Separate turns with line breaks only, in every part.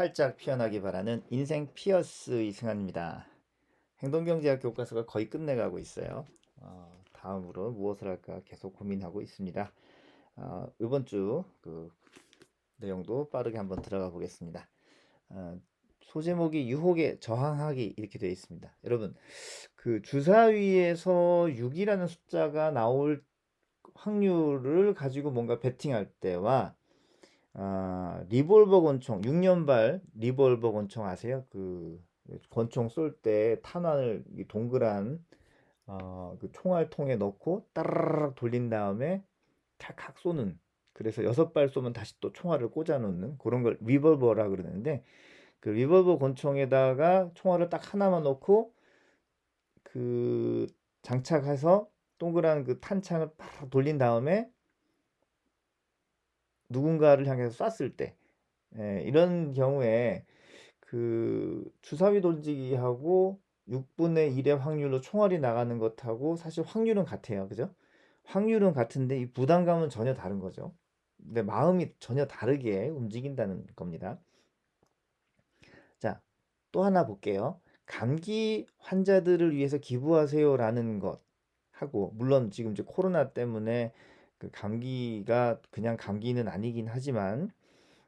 활짝 피어나기 바라는 인생 피어스 이승환입니다. 행동경제학 교과서가 거의 끝내가고 있어요. 어, 다음으로 무엇을 할까 계속 고민하고 있습니다. 어, 이번 주 그 내용도 빠르게 한번 들어가 보겠습니다. 어, 소제목이 유혹에 저항하기 이렇게 되어 있습니다. 여러분 그 주사위에서 6이라는 숫자가 나올 확률을 가지고 뭔가 베팅할 때와 아, 리볼버 권총 6년발 리볼버 권총 아세요? 그 권총 쏠 때 탄환을 이 동그란 어, 그 총알통에 넣고 따라락 돌린 다음에 탁탁 쏘는 그래서 여섯 발 쏘면 다시 또 총알을 꽂아 놓는 그런 걸 리볼버라 그러는데 그 리볼버 권총에다가 총알을 딱 하나만 넣고 그 장착해서 동그란 그 탄창을 팍 돌린 다음에 누군가를 향해서 쐈을 때 예, 이런 경우에 그 주사위 던지기하고 6분의 1의 확률로 총알이 나가는 것하고 사실 확률은 같아요. 그죠? 확률은 같은데 이 부담감은 전혀 다른 거죠. 근데 마음이 전혀 다르게 움직인다는 겁니다. 자, 또 하나 볼게요. 감기 환자들을 위해서 기부하세요라는 것 하고 물론 지금 이제 코로나 때문에 그 감기가 그냥 감기는 아니긴 하지만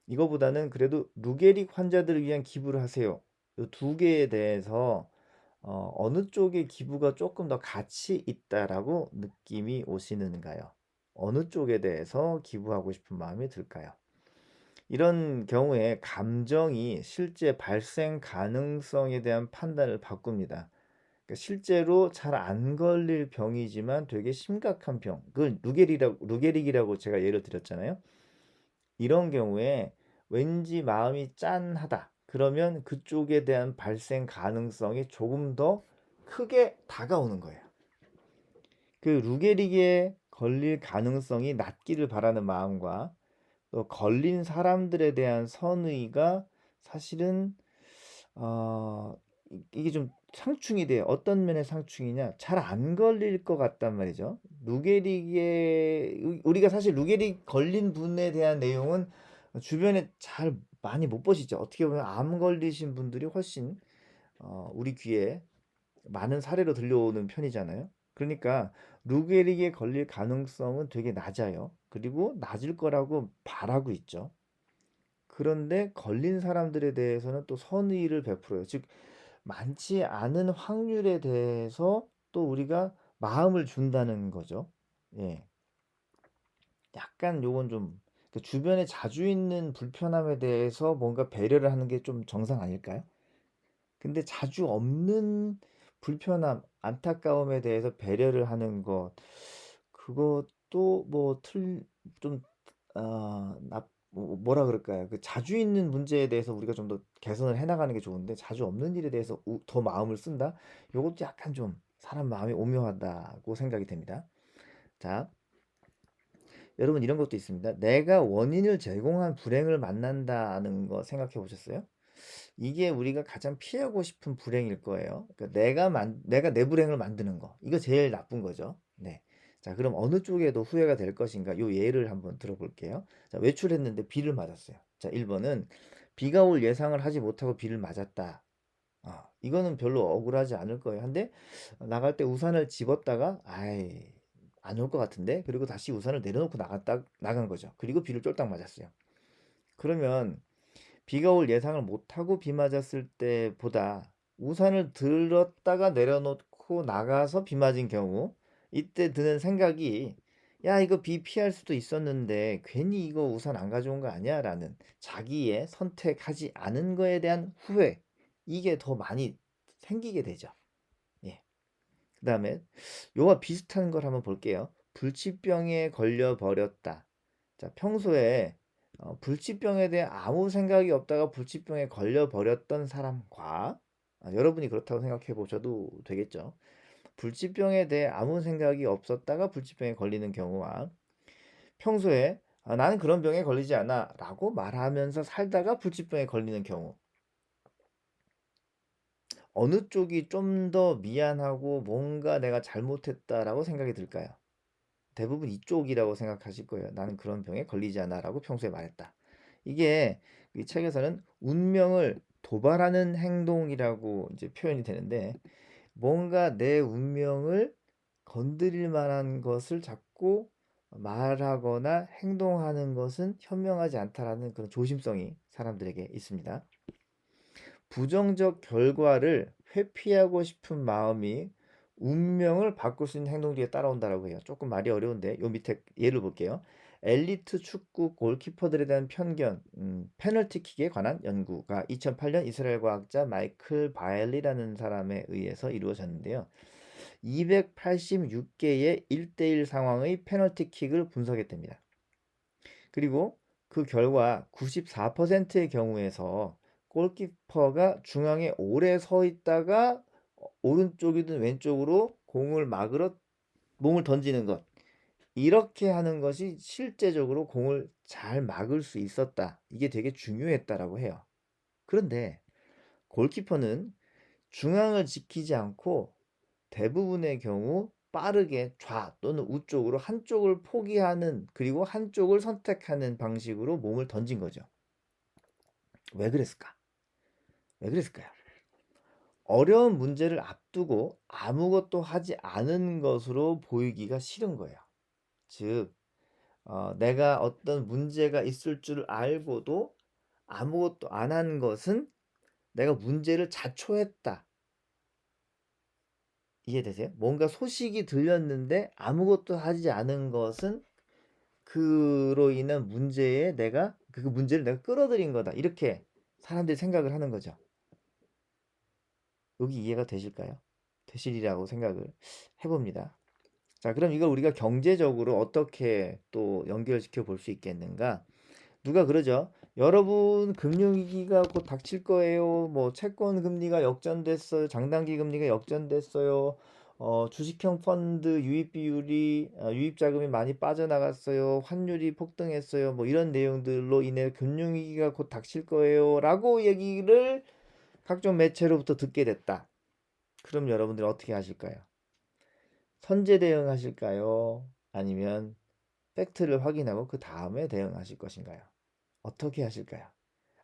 이거보다는 그래도 루게릭 환자들을 위한 기부를 하세요. 이 두 개에 대해서 어, 어느 쪽의 기부가 조금 더 가치 있다라고 느낌이 오시는가요? 어느 쪽에 대해서 기부하고 싶은 마음이 들까요? 이런 경우에 감정이 실제 발생 가능성에 대한 판단을 바꿉니다. 그러니까 실제로 잘 안 걸릴 병이지만 되게 심각한 병. 그걸 루게릭이라고, 루게릭이라고 제가 예를 들었잖아요. 이런 경우에 왠지 마음이 짠하다. 그러면 그쪽에 대한 발생 가능성이 조금 더 크게 다가오는 거예요. 그 루게릭에 걸릴 가능성이 낮기를 바라는 마음과 또 걸린 사람들에 대한 선의가 사실은 어, 이게 좀 상충이 돼요. 어떤 면의 상충이냐? 잘 안 걸릴 것 같단 말이죠. 루게릭에 우리가 사실 루게릭 걸린 분에 대한 내용은 주변에 잘 많이 못 보시죠. 어떻게 보면 암 걸리신 분들이 훨씬 어, 우리 귀에 많은 사례로 들려오는 편이잖아요. 그러니까 루게릭에 걸릴 가능성은 되게 낮아요. 그리고 낮을 거라고 바라고 있죠. 그런데 걸린 사람들에 대해서는 또 선의를 베풀어요. 즉 많지 않은 확률에 대해서 또 우리가 마음을 준다는 거죠. 예. 약간 요건 좀그 주변에 자주 있는 불편함에 대해서 뭔가 배려를 하는 게 좀 정상 아닐까요? 근데 자주 없는 불편함, 안타까움에 대해서 배려를 하는 것, 그것도 뭐 틀, 좀, 어, 나, 뭐- 뭐라 그럴까요? 그 자주 있는 문제에 대해서 우리가 좀 더 개선을 해 나가는 게 좋은데 자주 없는 일에 대해서 우- 더 마음을 쓴다? 이것도 약간 좀 사람 마음이 오묘하다고 생각이 됩니다. 자, 여러분 이런 것도 있습니다. 내가 원인을 제공한 불행을 만난다는 거 생각해 보셨어요? 이게 우리가 가장 피하고 싶은 불행일 거예요. 그러니까 내가 만, 내가 내 불행을 만드는 거. 이거 제일 나쁜 거죠. 네. 자, 그럼 어느 쪽에도 후회가 될 것인가? 요 예를 한번 들어볼게요. 자, 외출했는데 비를 맞았어요. 자, 1번은 비가 올 예상을 하지 못하고 비를 맞았다. 아, 이거는 별로 억울하지 않을 거예요. 근데 나갈 때 우산을 집었다가 아이, 안 올 것 같은데. 그리고 다시 우산을 내려놓고 나갔다 나간 거죠. 그리고 비를 쫄딱 맞았어요. 그러면 비가 올 예상을 못 하고 비 맞았을 때보다 우산을 들었다가 내려놓고 나가서 비 맞은 경우 이때 드는 생각이 야 이거 비 피할 수도 있었는데 괜히 이거 우산 안 가져온 거 아니야? 라는 자기의 선택하지 않은 거에 대한 후회 이게 더 많이 생기게 되죠. 예. 그 다음에 요와 비슷한 걸 한번 볼게요. 불치병에 걸려 버렸다. 자 평소에 어, 불치병에 대해 아무 생각이 없다가 불치병에 걸려 버렸던 사람과 아, 여러분이 그렇다고 생각해 보셔도 되겠죠. 불치병에 대해 아무 생각이 없었다가 불치병에 걸리는 경우와 평소에 아, 나는 그런 병에 걸리지 않아 라고 말하면서 살다가 불치병에 걸리는 경우 어느 쪽이 좀 더 미안하고 뭔가 내가 잘못했다라고 생각이 들까요? 대부분 이쪽이라고 생각하실 거예요. 나는 그런 병에 걸리지 않아라고 평소에 말했다. 이게 이 책에서는 운명을 도발하는 행동이라고 이제 표현이 되는데 뭔가 내 운명을 건드릴 만한 것을 자꾸 말하거나 행동하는 것은 현명하지 않다라는 그런 조심성이 사람들에게 있습니다. 부정적 결과를 회피하고 싶은 마음이 운명을 바꿀 수 있는 행동들이 따라온다라고 해요. 조금 말이 어려운데 요 밑에 예를 볼게요. 엘리트 축구 골키퍼들에 대한 편견, 음, 페널티킥에 관한 연구가 2008년 이스라엘 과학자 마이클 바엘리라는 사람에 의해서 이루어졌는데요. 286개의 1대1 상황의 페널티킥을 분석했답니다. 그리고 그 결과 94%의 경우에서 골키퍼가 중앙에 오래 서 있다가 오른쪽이든 왼쪽으로 공을 막으러 몸을 던지는 것. 이렇게 하는 것이 실제적으로 공을 잘 막을 수 있었다. 이게 되게 중요했다라고 해요. 그런데 골키퍼는 중앙을 지키지 않고 대부분의 경우 빠르게 좌 또는 우쪽으로 한쪽을 포기하는 그리고 한쪽을 선택하는 방식으로 몸을 던진 거죠. 왜 그랬을까? 왜 그랬을까요? 어려운 문제를 앞두고 아무것도 하지 않은 것으로 보이기가 싫은 거예요. 즉, 어, 내가 어떤 문제가 있을 줄 알고도 아무것도 안 한 것은 내가 문제를 자초했다. 이해되세요? 뭔가 소식이 들렸는데 아무것도 하지 않은 것은 그로 인한 문제에 내가 그 문제를 내가 끌어들인 거다. 이렇게 사람들이 생각을 하는 거죠. 여기 이해가 되실까요? 되시리라고 생각을 해봅니다. 자, 그럼 이걸 우리가 경제적으로 어떻게 또 연결시켜 볼 수 있겠는가? 누가 그러죠? 여러분 금융위기가 곧 닥칠 거예요. 뭐 채권 금리가 역전됐어요. 장단기 금리가 역전됐어요. 어, 주식형 펀드 유입 비율이 어, 유입 자금이 많이 빠져나갔어요. 환율이 폭등했어요. 뭐 이런 내용들로 인해 금융 위기가 곧 닥칠 거예요라고 얘기를 각종 매체로부터 듣게 됐다. 그럼 여러분들 어떻게 하실까요? 선제 대응하실까요? 아니면 팩트를 확인하고 그 다음에 대응하실 것인가요? 어떻게 하실까요?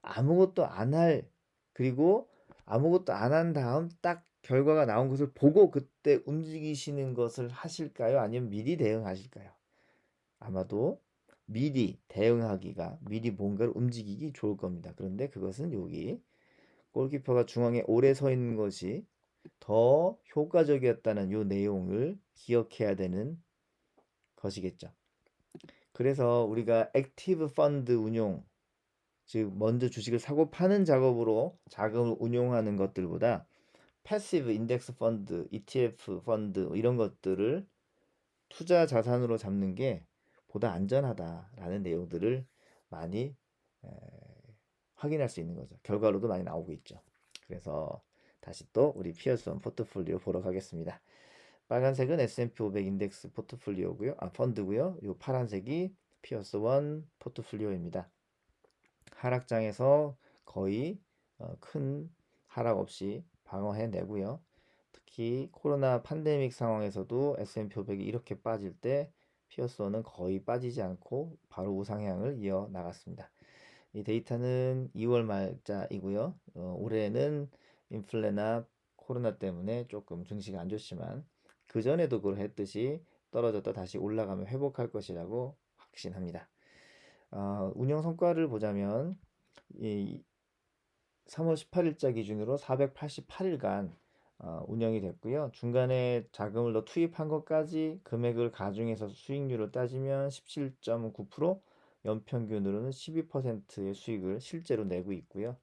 아무것도 안 할, 그리고 아무것도 안 한 다음 딱 결과가 나온 것을 보고 그때 움직이시는 것을 하실까요? 아니면 미리 대응하실까요? 아마도 미리 대응하기가, 미리 뭔가를 움직이기 좋을 겁니다. 그런데 그것은 여기 골키퍼가 중앙에 오래 서 있는 것이 더 효과적이었다는 이 내용을 기억해야 되는 것이겠죠. 그래서 우리가 액티브 펀드 운용, 즉 먼저 주식을 사고 파는 작업으로 자금을 운용하는 것들보다 패시브 인덱스 펀드, ETF 펀드 이런 것들을 투자 자산으로 잡는 게 보다 안전하다라는 내용들을 많이 에, 확인할 수 있는 거죠. 결과로도 많이 나오고 있죠. 그래서 다시 또 우리 피어스원 포트폴리오 보러 가겠습니다. 빨간색은 S&P 500 인덱스 포트폴리오고요. 아, 펀드고요. 요 파란색이 피어스원 포트폴리오입니다. 하락장에서 거의 어, 큰 하락 없이 방어해 내고요. 특히 코로나 팬데믹 상황에서도 S&P 500이 이렇게 빠질 때 피어스원은 거의 빠지지 않고 바로 우상향을 이어 나갔습니다. 이 데이터는 2월 말자이고요. 어, 올해는 인플레나 코로나 때문에 조금 증시가 안 좋지만 그 전에도 그걸 했듯이 떨어졌다 다시 올라가면 회복할 것이라고 확신합니다. 어, 운영 성과를 보자면 이 3월 18일자 기준으로 488일간 어, 운영이 됐고요. 중간에 자금을 더 투입한 것까지 금액을 가중해서 수익률을 따지면 17.9%, 연평균으로는 12%의 수익을 실제로 내고 있고요.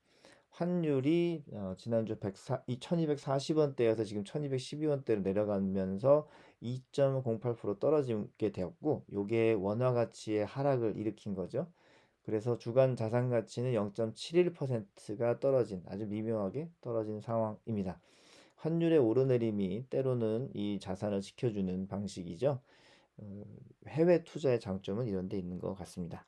환율이 어, 지난주 104, 1240원대여서 지금 1212원대로 내려가면서 2.08% 떨어지게 되었고 요게 원화 가치의 하락을 일으킨 거죠. 그래서 주간 자산 가치는 0.71%가 떨어진 아주 미묘하게 떨어진 상황입니다. 환율의 오르내림이 때로는 이 자산을 지켜주는 방식이죠. 어, 해외 투자의 장점은 이런 데 있는 것 같습니다.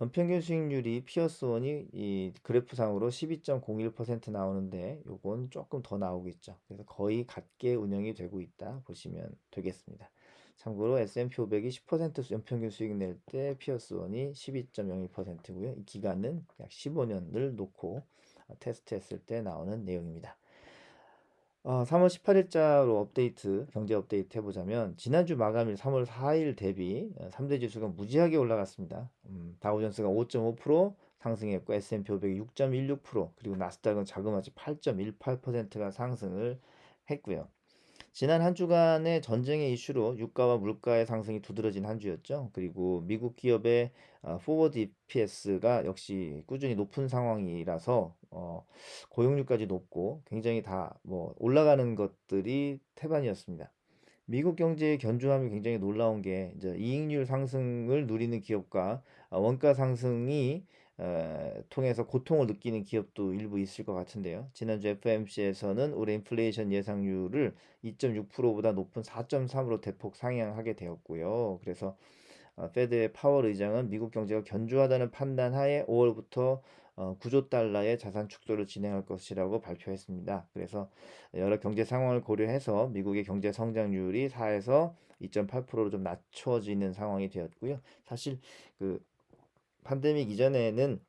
연평균 수익률이 피어스원이 이 그래프상으로 12.01% 나오는데 요건 조금 더 나오겠죠. 그래서 거의 같게 운영이 되고 있다 보시면 되겠습니다. 참고로 S&P 500이 10% 연평균 수익 낼 때 피어스원이 12.01%고요. 이 기간은 약 15년을 놓고 어, 테스트했을 때 나오는 내용입니다. 어, 3월 18일자로 업데이트, 경제 업데이트 해보자면, 지난주 마감일 3월 4일 대비 3대 지수가 무지하게 올라갔습니다. 음, 다우존스가 5.5% 상승했고, S&P 500이 6.16%, 그리고 나스닥은 자그마치 8.18%가 상승을 했고요. 지난 한 주간의 전쟁의 이슈로 유가와 물가의 상승이 두드러진 한 주였죠. 그리고 미국 기업의 어, 포워드 EPS가 역시 꾸준히 높은 상황이라서 어, 고용률까지 높고 굉장히 다 뭐 올라가는 것들이 태반이었습니다. 미국 경제의 견조함이 굉장히 놀라운 게 이제 이익률 상승을 누리는 기업과 어, 원가 상승이 에, 통해서 고통을 느끼는 기업도 일부 있을 것 같은데요. 지난주 FMC에서는 올해 인플레이션 예상률을 2.6%보다 높은 4.3으로 대폭 상향하게 되었고요. 그래서 어, 페드의 파월 의장은 미국 경제가 견조하다는 판단 하에 5월부터 어, 9조 달러의 자산 축소를 진행할 것이라고 발표했습니다. 그래서 여러 경제 상황을 고려해서 미국의 경제 성장률이 4에서 2.8%로 좀 낮춰지는 상황이 되었고요. 사실 그 팬데믹 이전에는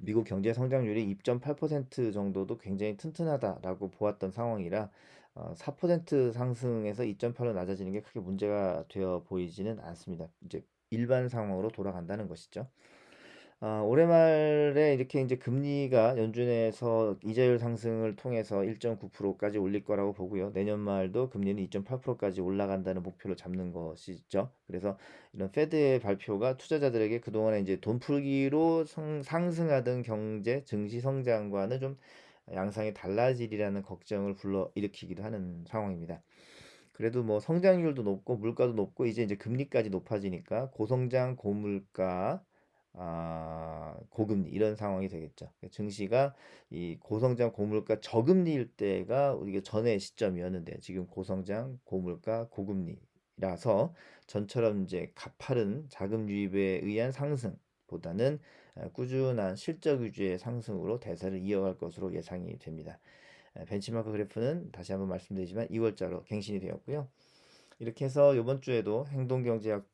미국 경제 성장률이 2.8% 정도도 굉장히 튼튼하다라고 보았던 상황이라 어, 4% 상승에서 2.8로 낮아지는 게 크게 문제가 되어 보이지는 않습니다. 이제 일반 상황으로 돌아간다는 것이죠. 아, 올해 말에 이렇게 이제 금리가 연준에서 이자율 상승을 통해서 1.9%까지 올릴 거라고 보고요. 내년 말도 금리는 2.8%까지 올라간다는 목표를 잡는 것이죠. 그래서 이런 페드의 발표가 투자자들에게 그동안에 이제 돈 풀기로 성, 상승하던 경제, 증시 성장과는 좀 양상이 달라지리라는 걱정을 불러 일으키기도 하는 상황입니다. 그래도 뭐 성장률도 높고 물가도 높고 이제 이제 금리까지 높아지니까 고성장 고물가 아, 고금리 이런 상황이 되겠죠. 증시가 이 고성장 고물가 저금리일 때가 우리가 전의 시점이었는데 지금 고성장 고물가 고금리라서 전처럼 이제 가파른 자금 유입에 의한 상승보다는 꾸준한 실적 위주의 상승으로 대세를 이어갈 것으로 예상이 됩니다. 벤치마크 그래프는 다시 한번 말씀드리지만 2월자로 갱신이 되었고요. 이렇게 해서 이번 주에도 행동경제학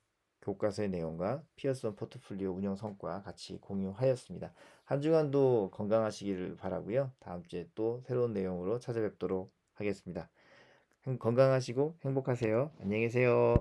교과서의 내용과 피어슨 포트폴리오 운영 성과 같이 공유하였습니다. 한 주간도 건강하시기를 바라고요. 다음 주에 또 새로운 내용으로 찾아뵙도록 하겠습니다. 건강하시고 행복하세요. 안녕히 계세요.